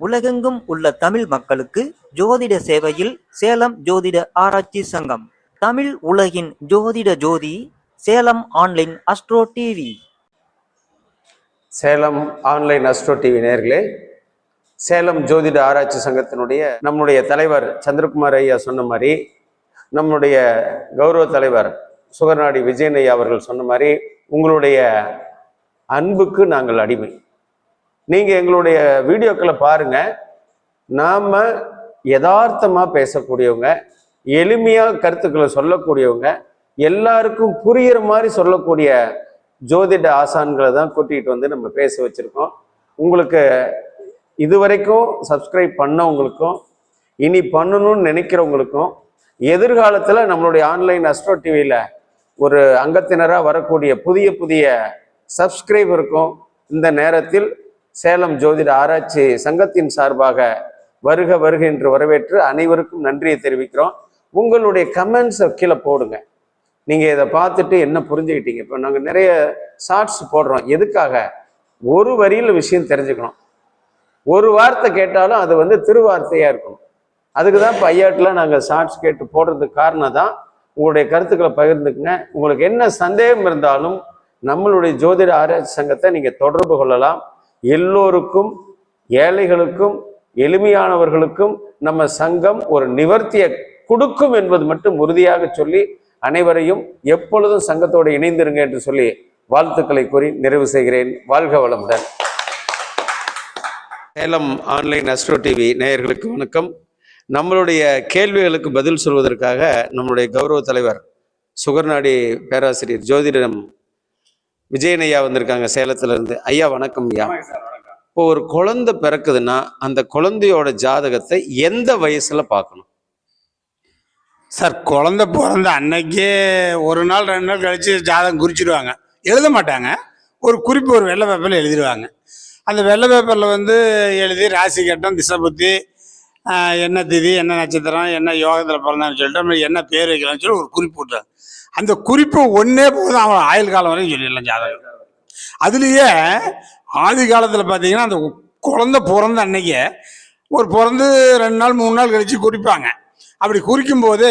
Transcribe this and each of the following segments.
உலகெங்கும் உள்ள தமிழ் மக்களுக்கு ஜோதிட சேவையில் சேலம் ஜோதிட ஆராய்ச்சி சங்கம். தமிழ் உலகின் ஜோதிட ஜோதி Salem online astro TV. Salem online astro TV நேர்களே சேலம் ஜோதிட ஆராய்ச்சி சங்கத்தினுடைய நம்முடைய தலைவர் சந்திரகுமார் ஐயா சொன்ன மாதிரி நம்முடைய கௌரவ தலைவர் சுகர்நாடி விஜயன் ஐயா அவர்கள் சொன்ன மாதிரி உங்களுடைய அன்புக்கு நாங்கள் அடிமை. நீங்கள் எங்களுடைய வீடியோக்களை பாருங்க. நாம் யதார்த்தமாக பேசக்கூடியவங்க எளிமையாக கருத்துக்களை சொல்லக்கூடியவங்க எல்லாருக்கும் புரிகிற மாதிரி சொல்லக்கூடிய ஜோதிட ஆசான்களை தான் கூட்டிகிட்டு வந்து நம்ம பேச வச்சுருக்கோம். உங்களுக்கு இதுவரைக்கும் சப்ஸ்கிரைப் பண்ணவங்களுக்கும் இனி பண்ணணும்னு நினைக்கிறவங்களுக்கும் எதிர்காலத்தில் நம்மளுடைய ஆன்லைன் அஸ்ட்ரோ டிவியில் ஒரு அங்கத்தினராக வரக்கூடிய புதிய புதிய சப்ஸ்கிரைபருக்கும் இந்த நேரத்தில் சேலம் ஜோதிட ஆராய்ச்சி சங்கத்தின் சார்பாக வருக வருக என்று வரவேற்று அனைவருக்கும் நன்றியை தெரிவிக்கிறோம். உங்களுடைய கமெண்ட்ஸை கீழே போடுங்க. நீங்கள் இதை பார்த்துட்டு என்ன புரிஞ்சுக்கிட்டீங்க? இப்போ நாங்கள் நிறைய ஷார்ட்ஸ் போடுறோம். எதுக்காக? ஒரு வரியில் விஷயம் தெரிஞ்சுக்கணும். ஒரு வார்த்தை கேட்டாலும் அது வந்து திருவார்த்தையாக இருக்கணும். அதுக்கு தான் இப்போ ஐயாட்டில் நாங்கள் ஷார்ட்ஸ் கேட்டு போடுறதுக்கு காரணம் தான். உங்களுடைய கருத்துக்களை பகிர்ந்துக்குங்க. உங்களுக்கு என்ன சந்தேகம் இருந்தாலும் நம்மளுடைய ஜோதிட ஆராய்ச்சி சங்கத்தை நீங்கள் தொடர்பு கொள்ளலாம். எல்லோருக்கும் ஏழைகளுக்கும் எளிமையானவர்களுக்கும் நம்ம சங்கம் ஒரு நிவர்த்தியை கொடுக்கும் என்பது மட்டும் உறுதியாக சொல்லி அனைவரையும் எப்பொழுதும் சங்கத்தோடு இணைந்திருங்க என்று சொல்லி வாழ்த்துக்களை கூறி நிறைவு செய்கிறேன். வாழ்க வளமுடன். சேலம் ஆன்லைன் அஸ்ட்ரோ டிவி நேயர்களுக்கு வணக்கம். நம்மளுடைய கேள்விகளுக்கு பதில் சொல்வதற்காக நம்மளுடைய கௌரவ தலைவர் சுகர்நாடி பேராசிரியர் ஜோதிடம் விஜயன் ஐயா வந்திருக்காங்க சேலத்துல இருந்து. ஐயா வணக்கம் ஐயா. இப்போ ஒரு குழந்தை பிறக்குதுன்னா அந்த குழந்தையோட ஜாதகத்தை எந்த வயசுல பார்க்கணும்? சார் குழந்த பிறந்த அன்னைக்கே ஒரு நாள் ரெண்டு நாள் கழிச்சு ஜாதகம் குறிச்சிடுவாங்க. எழுத மாட்டாங்க. ஒரு குறிப்பு ஒரு வெள்ளை பேப்பரில் எழுதிடுவாங்க. அந்த வெள்ளை பேப்பரில் வந்து எழுதி ராசி கட்டம் திசை புத்தி ஆஹ், என்ன திதி என்ன நட்சத்திரம் என்ன யோகத்தில் பிறந்தான்னு சொல்லிட்டு என்ன பேர் வைக்கலாம்னு சொல்லி ஒரு குறிப்பு விட்டாங்க அந்த குறிப்பு ஒன்றே போதும் அவன் ஆயுள் காலம் வரையும் சொல்லிடலாம் ஜாதகம். அதுலேயே ஆதி காலத்தில் பார்த்தீங்கன்னா அந்த குழந்தை பிறந்த அன்னைக்கு ஒரு பிறந்து ரெண்டு நாள் மூணு நாள் கழிச்சு குறிப்பாங்க. அப்படி குறிக்கும் போது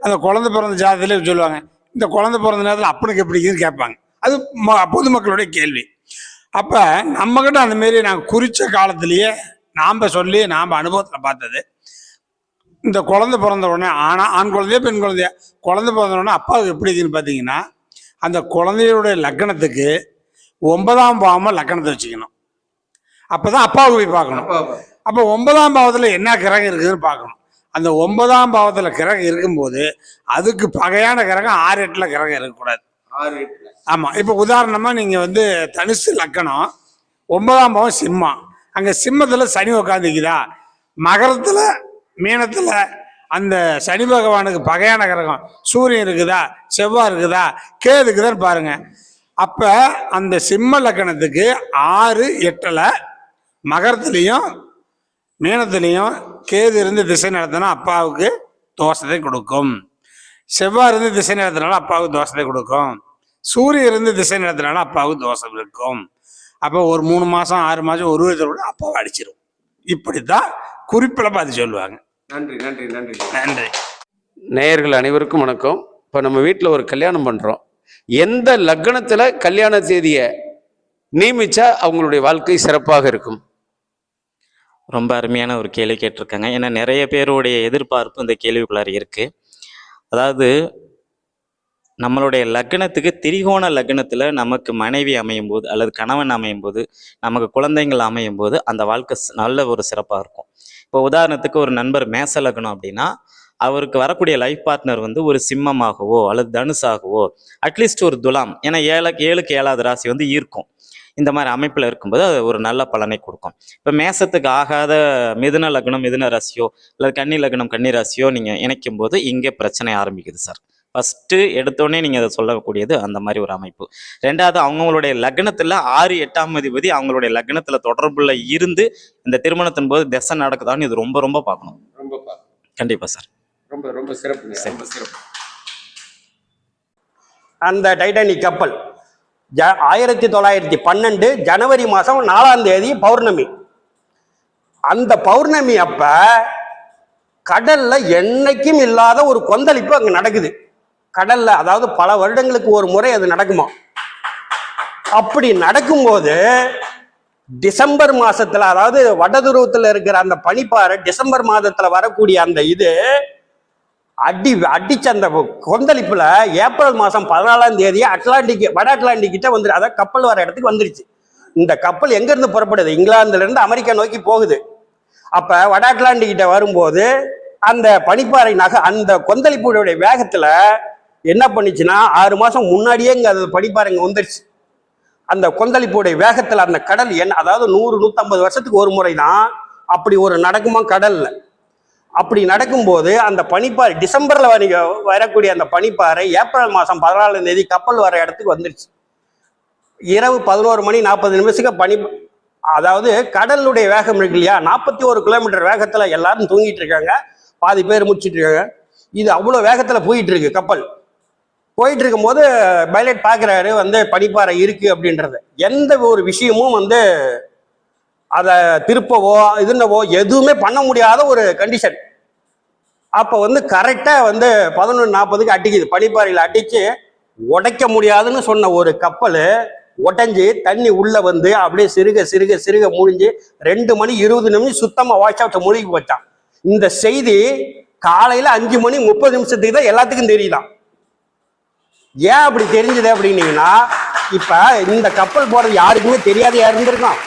அந்த குழந்தை பிறந்த ஜாதகத்திலே சொல்லுவாங்க. இந்த குழந்தை பிறந்த நேரத்தில் அப்பனுக்கு எப்படி கேட்பாங்க. அது ம பொதுமக்களுடைய கேள்வி. அப்போ நம்மக்கிட்ட அந்த மாரி நாங்கள் குறித்த காலத்திலேயே நாம் சொல்லி நாம் அனுபவத்தில் பார்த்தது இந்த குழந்தை பிறந்த உடனே ஆனா ஆண் குழந்தையா பெண் குழந்தையா? குழந்தை பிறந்த உடனே அப்பாவுக்கு எப்படி இருக்குன்னு பார்த்தீங்கன்னா அந்த குழந்தையோட லக்கணத்துக்கு ஒன்பதாம் பாவமாக லக்கணத்தை வச்சுக்கணும். அப்போ தான் அப்பாவுக்கு போய் பார்க்கணும். அப்போ ஒன்பதாம் பாவத்தில் என்ன கிரகம் இருக்குதுன்னு பார்க்கணும். அந்த ஒன்பதாம் பாவத்தில் கிரகம் இருக்கும்போது அதுக்கு பகையான கிரகம் ஆறு எட்டில் கிரகம் இருக்கக்கூடாது. ஆமாம் இப்போ உதாரணமாக நீங்கள் வந்து தனுசு லக்கணம் ஒன்பதாம் பாவம் சிம்மம். அங்கே சிம்மத்தில் சனி உட்காந்துக்குதா மகரத்தில் மீனத்தில் அந்த சனி பகவானுக்கு பகையான கிரகம். சூரியன் இருக்குதா? செவ்வாய் இருக்குதா? கேது இருக்குதான்னு பாருங்க. அப்போ அந்த சிம்ம லக்கணத்துக்கு ஆறு எட்டில் மகரத்துலேயும் மீனத்துலேயும் கேது இருந்து திசை நடத்தினா அப்பாவுக்கு தோஷத்தை கொடுக்கும். செவ்வாய் இருந்து திசை நடத்தினாலும் அப்பாவுக்கு தோஷத்தை கொடுக்கும். சூரியன் இருந்து திசை நடத்தினாலும் அப்பாவுக்கு தோஷம் இருக்கும். அப்போ ஒரு மூணு மாதம் ஆறு மாதம் ஒரு விதத்தோட அப்பாவை அடிச்சிடும் இப்படி தான் குறிப்பில் பார்த்து சொல்லுவாங்க. நன்றி நன்றி நன்றி. நன்றி. நேயர்கள் அனைவருக்கும் வணக்கம். இப்போ நம்ம வீட்டில் ஒரு கல்யாணம் பண்ணுறோம் எந்த லக்னத்தில் கல்யாண தேதியை நியமிச்சா அவங்களுடைய வாழ்க்கை சிறப்பாக இருக்கும்? ரொம்ப அருமையான ஒரு கேள்வி கேட்டிருக்காங்க. ஏன்னா நிறைய பேருடைய எதிர்பார்ப்பு இந்த கேள்விக்குள்ளார இருக்கு. அதாவது நம்மளுடைய லக்னத்துக்கு திரிகோண லக்னத்தில் நமக்கு மனைவி அமையும் போது அல்லது கணவன் அமையும் போது நமக்கு குழந்தைங்கள் அமையும் போது அந்த வாழ்க்கை நல்ல ஒரு சிறப்பாக இருக்கும். இப்போ உதாரணத்துக்கு ஒரு நண்பர் மேச லக்னம் அப்படின்னா அவருக்கு வரக்கூடிய லைஃப் பார்ட்னர் வந்து ஒரு சிம்மமாகவோ அல்லது தனுசாகவோ அட்லீஸ்ட் ஒரு துலாம் ஏன்னா ஏழு ஏழுக்கு ஏழாவது ராசி வந்து ஈர்க்கும். இந்த மாதிரி அமைப்பில் இருக்கும்போது அது ஒரு நல்ல பலனை கொடுக்கும். இப்போ மேசத்துக்கு ஆகாத மிதுன லக்னம் மிதுன ராசியோ அல்லது கன்னி லக்னம் கன்னி ராசியோ நீங்கள் இணைக்கும் போது இங்கே பிரச்சனை ஆரம்பிக்குது சார் ஃபஸ்ட்டு எடுத்தோடனே நீங்கள் அதை சொல்லக்கூடியது அந்த மாதிரி ஒரு அமைப்பு. ரெண்டாவது அவங்களுடைய லக்னத்தில் ஆறு எட்டாம் அதிபதி அவங்களுடைய லக்னத்தில் தொடர்புல இருந்து இந்த திருமணத்தின் போது திசை நடக்குதான்னு இது ரொம்ப ரொம்ப பார்க்கணும். ரொம்ப கண்டிப்பாக சார். ரொம்ப ரொம்ப சிறப்பு ரொம்ப சிறப்பு. அந்த டைட்டானிக் கப்பல் ஜ ஆயிரத்தி தொள்ளாயிரத்தி பன்னெண்டு ஜனவரி மாதம் நாலாம் தேதி பௌர்ணமி. அந்த பௌர்ணமி அப்ப கடல்ல என்னைக்கும் இல்லாத ஒரு கொந்தளிப்பு அங்க நடக்குது. கடல்ல அதாவது பல வருடங்களுக்கு ஒரு முறை அது நடக்குமா? அப்படி நடக்கும்போது டிசம்பர் மாசத்துல அதாவது வடதுருவத்துல இருக்கிற அந்த பனிப்பாறை டிசம்பர் மாதத்துல வரக்கூடிய அந்த இது அடி அடிச்ச அந்த கொந்தளிப்புல ஏப்ரல் மாசம் பதினாலாம் தேதி அட்லாண்டிக் வட அட்லாண்டிக் கிட்ட வந்துரு அதாவது கப்பல் வர இடத்துக்கு வந்துருச்சு. இந்த கப்பல் எங்க இருந்து புறப்படுது? இங்கிலாந்துல இருந்து அமெரிக்கா நோக்கி போகுது. அப்ப வட அட்லாண்டிக் கிட்ட வரும்போது அந்த பனிப்பாறை நக அந்த கொந்தளிப்புடைய வேகத்துல என்ன பண்ணிச்சுன்னா ஆறு மாதம் முன்னாடியே இங்கே அதை பனிப்பாறை இங்கே வந்துருச்சு. அந்த கொந்தளிப்புடைய வேகத்தில் அந்த கடல் என்ன அதாவது நூறு நூற்றம்பது வருஷத்துக்கு ஒரு முறை தான் அப்படி ஒரு நடக்குமா கடலில். அப்படி நடக்கும்போது அந்த பனிப்பாறை டிசம்பரில் வர வரக்கூடிய அந்த பனிப்பாறை ஏப்ரல் மாதம் பதினாலாம் தேதி கப்பல் வர இடத்துக்கு வந்துருச்சு. இரவு பதினோரு மணி நாற்பது நிமிஷத்துக்கு பனி அதாவது கடலுடைய வேகம் இருக்கு இல்லையா? நாற்பத்தி ஒரு கிலோமீட்டர் வேகத்தில் எல்லாரும் தூங்கிட்டு இருக்காங்க. பாதி பேர் முடிச்சிட்டு இருக்காங்க. இது அவ்வளோ வேகத்தில் போயிட்டு இருக்கு கப்பல். போயிட்டு இருக்கும்போது பைலட் பார்க்குறாரு வந்து பனிப்பாறை இருக்கு அப்படின்றது. எந்த ஒரு விஷயமும் வந்து அதை திருப்பவோ இதுனவோ எதுவுமே பண்ண முடியாத ஒரு கண்டிஷன் அப்போ வந்து கரெக்டாக வந்து பதினொன்று நாற்பதுக்கு அடிக்குது. பனிப்பாறையில் அடித்து உடைக்க முடியாதுன்னு சொன்ன ஒரு கப்பல் உடஞ்சி தண்ணி உள்ளே வந்து அப்படியே சிறுக சிறுக சிறுக முடிஞ்சு ரெண்டு மணி இருபது நிமிஷம் சுத்தமாக வாட்ச் அவுட்டை மூழ்கி போச்சான் இந்த செய்தி காலையில் அஞ்சு மணி முப்பது நிமிஷத்துக்கு தான் எல்லாத்துக்கும் தெரியுதான் ஏன் அப்படி தெரிஞ்சது அப்படின்னீங்கன்னா இப்போ இந்த கப்பல் போடுறது யாருக்குமே தெரியாதையா இறந்துருக்கோம்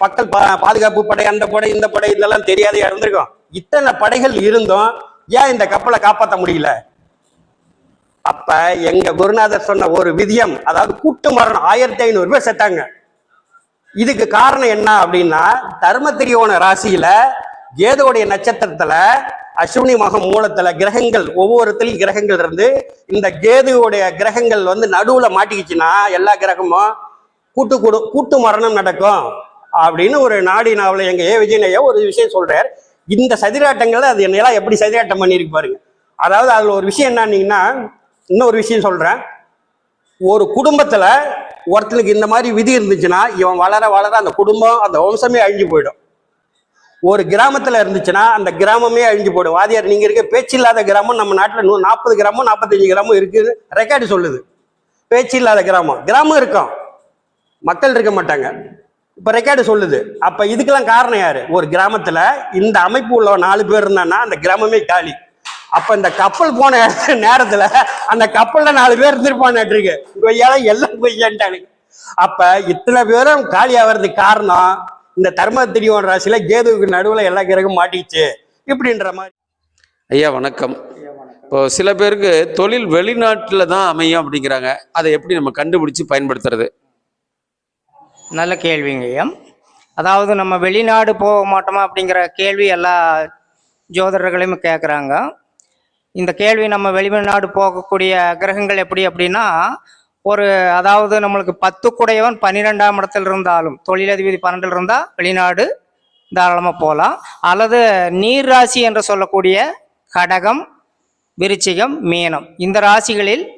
மக்கள் பா- பாதுகாப்பு படை அந்த படை இந்த படை இதெல்லாம் தெரியாதையா இருந்திருக்கும். இத்தனை படைகள் இருந்தும் ஏன் இந்த கப்பலை காப்பாற்ற முடியல? அப்ப எங்க குருநாதர் சொன்ன ஒரு விதியம் அதாவது கூட்டு மரணம் ஆயிரத்தி ஐநூறு பேர் செத்தாங்க. இதுக்கு காரணம் என்ன அப்படின்னா தர்மத்திரியோன ராசியில கேதுவுடைய நட்சத்திரத்துல அஸ்வினி மகம் மூலத்துல கிரகங்கள் ஒவ்வொருத்திலையும் கிரகங்கள் இருந்து இந்த கேதுவுடைய கிரகங்கள் வந்து நடுவுல மாட்டிக்கிச்சுன்னா எல்லா கிரகமும் கூட்டு கூடு கூட்டு மரணம் நடக்கும் அப்படின்னு ஒரு நாடி நாவல எங்க ஏ விஜயனையா ஒரு விஷயம் சொல்கிறார் இந்த சதிராட்டங்களை அது என்னையெல்லாம் எப்படி சதிராட்டம் பண்ணியிருக்கு பாருங்க. அதாவது அதுல ஒரு விஷயம் என்னன்னீங்கன்னா இன்னொரு விஷயம் சொல்றேன். ஒரு குடும்பத்துல ஒருத்தனுக்கு இந்த மாதிரி விதி இருந்துச்சுன்னா இவன் வளர வளர அந்த குடும்பம் அந்த வம்சமே அழிஞ்சு போயிடும். ஒரு கிராமத்துல இருந்துச்சுன்னா அந்த கிராமமே அழிஞ்சு போடும் வாதியார் நீங்க இருக்க பேச்சு இல்லாத கிராமம் நம்ம நாட்டில் நூ நாற்பது கிராமம் நாற்பத்தஞ்சு கிராமம் இருக்குது ரெக்கார்டு சொல்லுது. பேச்சு இல்லாத கிராமம். கிராமம் இருக்கும். மக்கள் இருக்க மாட்டாங்க. இப்போ ரெக்கார்டு சொல்லுது. அப்போ இதுக்கெல்லாம் காரணம் யார்? ஒரு கிராமத்தில் இந்த அமைப்பு உள்ள நாலு பேர் இருந்தான்னா அந்த கிராமமே காலி. அப்போ இந்த கப்பல் போன நேரத்தில் அந்த கப்பலில் நாலு பேர் இருந்திருப்பான்னுட்டு கொய்யால எல்லாம் கொய்யான்ட்டானுங்க. அப்போ இத்தனை பேரும் காலி ஆகிறதுக்கு காரணம் இந்த தர்ம திரியோன் ராசியில கேதுவுக்கு நடுவுல எல்லா கிரகம் மாட்டிச்சு இப்படின்ற மாதிரி. ஐயா வணக்கம். இப்போ சில பேருக்கு தொழில் வெளிநாட்டில் தான் அமையும் அப்படிங்கிறாங்க. அதை எப்படி நம்ம கண்டுபிடிச்சு பயன்படுத்துறது? நல்ல கேள்விங்க ஐயா. அதாவது நம்ம வெளிநாடு போக மாட்டோமா அப்படிங்கிற கேள்வி எல்லா ஜோதிடர்களையும் கேட்குறாங்க இந்த கேள்வி நம்ம வெளிநாடு போகக்கூடிய கிரகங்கள் எப்படி அப்படின்னா ஒரு அதாவது நம்மளுக்கு பத்து குடையவன் பன்னிரெண்டாம் இடத்துல இருந்தாலும் தொழிலதிபதி பன்னெண்டில் இருந்தால் வெளிநாடு தாராளமாக போகலாம் அல்லது நீர் ராசி என்று சொல்லக்கூடிய கடகம் விருச்சிகம் மீனம். இந்த ராசிகளில்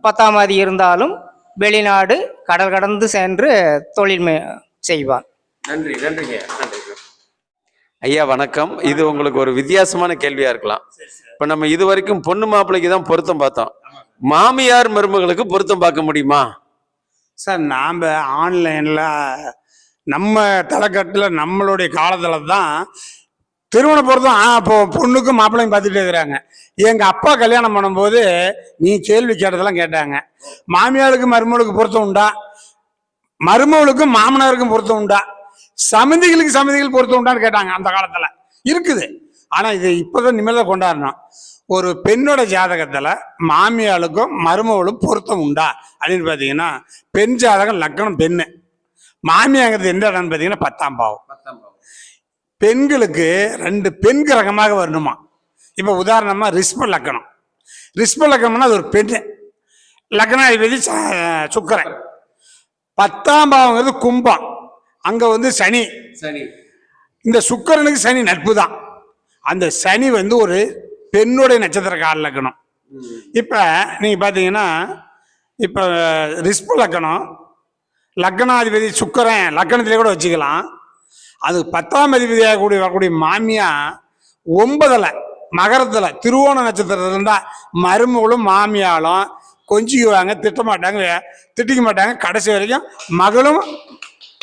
பத்தாம் ஆதி இருந்தாலும் வெளிநாடு கடல் கடந்து சென்று தொழில் மே- செய்வான். நன்றி நன்றிங்க நன்றி ஐயா வணக்கம். இது உங்களுக்கு ஒரு வித்தியாசமான கேள்வியா இருக்கலாம். இப்ப நம்ம இது வரைக்கும் பொண்ணு மாப்பிள்ளைக்கு தான் பொருத்தம் பார்த்தோம். மாமியார் மருமகளுக்கு பொருத்தம் பார்க்க முடியுமா? சார் நாம் ஆன்லைனில் நம்ம தலைக்கட்டில் நம்மளுடைய காலத்தில் தான் திருமண பொருத்தம் ஆ இப்போ பொண்ணுக்கும் மாப்பிள்ளையும் பார்த்துட்டே இருக்கிறாங்க. எங்கள் அப்பா கல்யாணம் பண்ணும்போது நீ கேள்வி கேட்டதெல்லாம் கேட்டாங்க. மாமியாருக்கு மருமகளுக்கு பொருத்தம் உண்டா? மருமகளுக்கும் மாமனாருக்கும் பொருத்தம் உண்டா? சமந்திகளுக்கு சமந்திகள் பொருத்தம் உண்டான்னு கேட்டாங்க அந்த காலத்தில். இருக்குது. ஆனால் இது இப்போதான் நிம்மதியாக கொண்டாடணும் ஒரு பெண்ணோட ஜாதகத்தில் மாமியாளுக்கும் மருமகளும் பொருத்தம் உண்டா? அப்படின்னு பார்த்தீங்கன்னா பெண் ஜாதகம் லக்கணம் பெண்ணு. மாமியாங்கிறது எந்த இடம்னு பார்த்தீங்கன்னா பத்தாம் பாவம். பெண்களுக்கு ரெண்டு பெண் கிரகமாக வரணுமா? இப்போ உதாரணமாக ரிஷ்ப லக்கணம். ரிஷ்ப லக்கணம்னா அது ஒரு பெண் லக்னாதிபதி சுக்கிரன். பத்தாம் பாவங்கிறது கும்பம். அங்கே வந்து சனி. சரி இந்த சுக்கிரனுக்கு சனி நட்பு தான் அந்த சனி வந்து ஒரு பெண்ணுடைய நட்சத்திர கால லக்கணம் இப்போ நீங்கள் பார்த்தீங்கன்னா இப்போ ரிஷ்ப லக்கணம். லக்னாதிபதி சுக்கிரன் லக்கணத்திலே கூட வச்சுக்கலாம். அது பத்தாம் அதிபதியாக கூடிய வரக்கூடிய மாமியா ஒன்பதுல மகரத்துல திருவோண நட்சத்திரத்துல இருந்தா மருமகளும் மாமியாலும் கொஞ்சிக்குவாங்க திட்ட மாட்டாங்க திட்டிக்க மாட்டாங்க. கடைசி வரைக்கும் மகளும்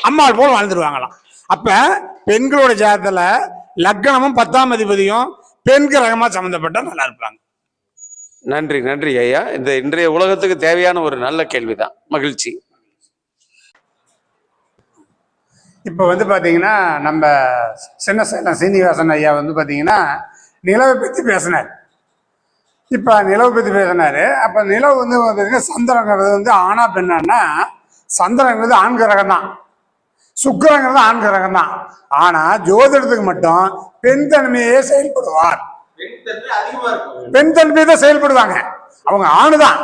அம்மாள் போல் வாழ்ந்துருவாங்களாம். அப்ப பெண்களோட ஜாதத்துல லக்னமும் பத்தாம் அதிபதியும் பெண் கிரகமா சம்மந்தப்பட்டா நல்லா இருப்பாங்க. நன்றி நன்றி ஐயா. இந்த இன்றைய உலகத்துக்கு தேவையான ஒரு நல்ல கேள்விதான். மகிழ்ச்சி. இப்போ வந்து பார்த்தீங்கன்னா நம்ம சின்ன சேலம் சீனிவாசன் ஐயா வந்து பார்த்தீங்கன்னா நிலவை பற்றி பேசினார். இப்போ நிலவை பற்றி பேசினார். அப்போ நிலவு வந்து பார்த்தீங்கன்னா சந்திரங்கிறது வந்து ஆணா பெண்ணான்னா சந்திரங்கிறது ஆண் கிரகம் தான் சுக்கிரங்கிறது ஆண் கிரகம் தான் ஆனால் ஜோதிடத்துக்கு மட்டும் பெண் தன்மையே செயல்படுவார். பெண் தன்மை தான் செயல்படுவாங்க. அவங்க ஆணு தான்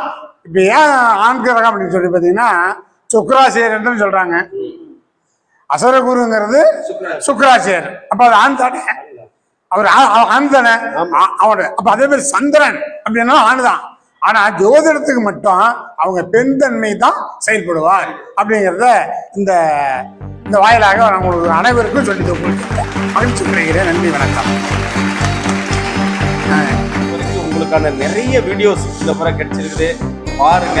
இப்போ ஏன் ஆண் கிரகம் அப்படின்னு சொல்லி பார்த்தீங்கன்னா சுக்கராசியர்ன்னு சொல்கிறாங்க அசரகுருங்கிறது சுக்கராசியர் அப்ப அது ஆண் தானே? அவர் ஆண் தானே? அவரு. அப்ப அதே மாதிரி சந்திரன் அப்படின்னா ஆண் தான் ஆனா ஜோதிடத்துக்கு மட்டும் அவங்க பெண் தன்மை தான் செயல்படுவார் அப்படிங்கிறத இந்த இந்த வாயிலாக நான் உங்களுக்கு அனைவருக்கும் சொல்லி கொடுக்கிறேன் மகிழ்ச்சி கிடைக்கிறேன் நன்றி வணக்கம். உங்களுக்கான நிறைய வீடியோஸ் இந்த முறை கிடைச்சிருக்குது. பாருங்க.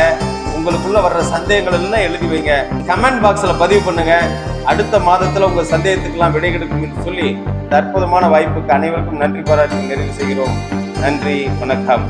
உங்களுக்குள்ள வர்ற சந்தேகங்கள் எல்லாம் எழுதி வைங்க. கமெண்ட் பாக்ஸ்ல பதிவு பண்ணுங்க. அடுத்த மாதத்துல உங்க சந்தேகத்துக்கெல்லாம் விடை கிடைக்கும் என்று சொல்லி இந்த அற்புதமான வாய்ப்புக்கு அனைவருக்கும் நன்றி பாராட்டி நிறைவு செய்கிறோம். நன்றி வணக்கம்.